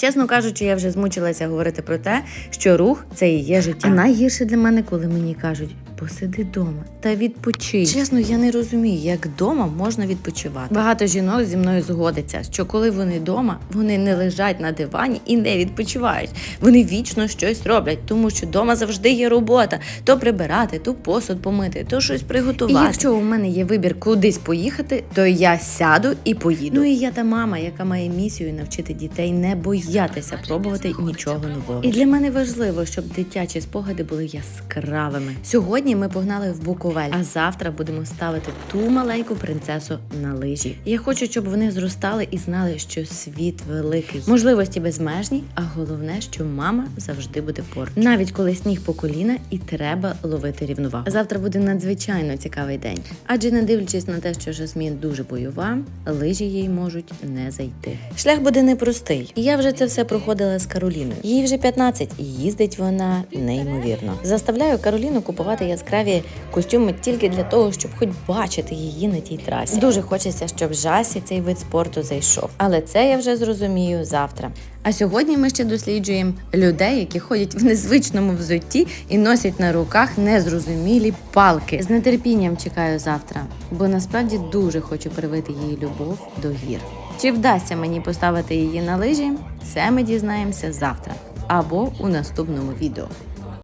Чесно кажучи, я вже змучилася говорити про те, що рух це і є життя. А найгірше для мене, коли мені кажуть. Посиди вдома та відпочинь. Чесно, я не розумію, як вдома можна відпочивати. Багато жінок зі мною згодиться, що коли вони вдома, вони не лежать на дивані і не відпочивають. Вони вічно щось роблять, тому що вдома завжди є робота: то прибирати, то посуд помити, то щось приготувати. І якщо у мене є вибір кудись поїхати, то я сяду і поїду. Ну і я та мама, яка має місію навчити дітей не боятися пробувати нічого нового. І для мене важливо, щоб дитячі спогади були яскравими. Сьогодні ми погнали в Буковель, а завтра будемо ставити ту маленьку принцесу на лижі. Я хочу, щоб вони зростали і знали, що світ великий, можливості безмежні, а головне, що мама завжди буде поруч, навіть коли сніг по коліна і треба ловити рівновагу. Завтра буде надзвичайно цікавий день, адже не дивлячись на те, що Жасмін дуже бойова, лижі їй можуть не зайти. Шлях буде непростий. Я вже це все проходила з Кароліною. Їй вже 15, і їздить вона неймовірно. Заставляю Кароліну купувати яскраві костюми тільки для того, щоб хоч бачити її на тій трасі. Дуже хочеться, щоб Жасі цей вид спорту зайшов. Але це я вже зрозумію завтра. А сьогодні ми ще досліджуємо людей, які ходять в незвичному взутті і носять на руках незрозумілі палки. З нетерпінням чекаю завтра, бо насправді дуже хочу привити її любов до гір. Чи вдасться мені поставити її на лижі? Це ми дізнаємося завтра або у наступному відео.